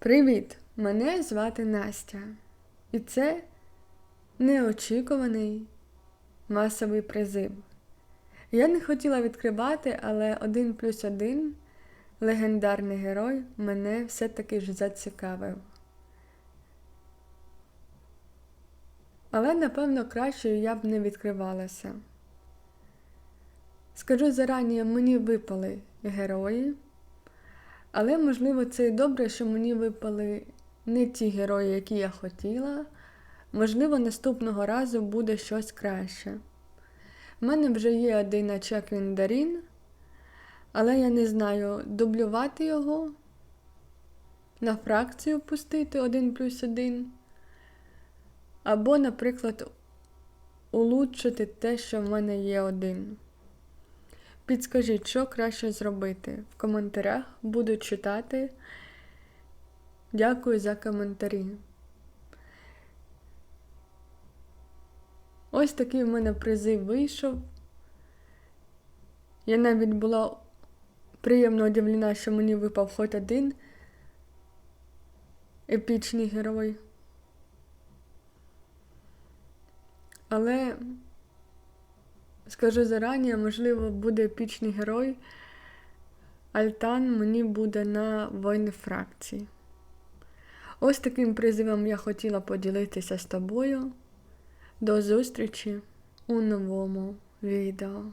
Привіт! Мене звати Настя. І це неочікуваний масовий призив. Я не хотіла відкривати, але один плюс один легендарний герой мене все-таки ж зацікавив. Але, напевно, краще я б не відкривалася. Скажу зарані, мені випали герої. Але, можливо, це і добре, що мені випали не ті герої, які я хотіла. Можливо, наступного разу буде щось краще. У мене вже є один очак Дарін, але я не знаю, дублювати його, на фракцію пустити один плюс один. Або, наприклад, улучшити те, що в мене є один. Підскажіть, що краще зробити. В коментарях буду читати. Дякую за коментарі. Ось такий в мене призив вийшов. Я навіть була приємно удивлена, що мені випав хоч один епічний герой. Але Скажу зарані, можливо, буде епічний герой. Альтан мені буде на воїни фракції. Ось таким призивом я хотіла поділитися з тобою. До зустрічі у новому відео.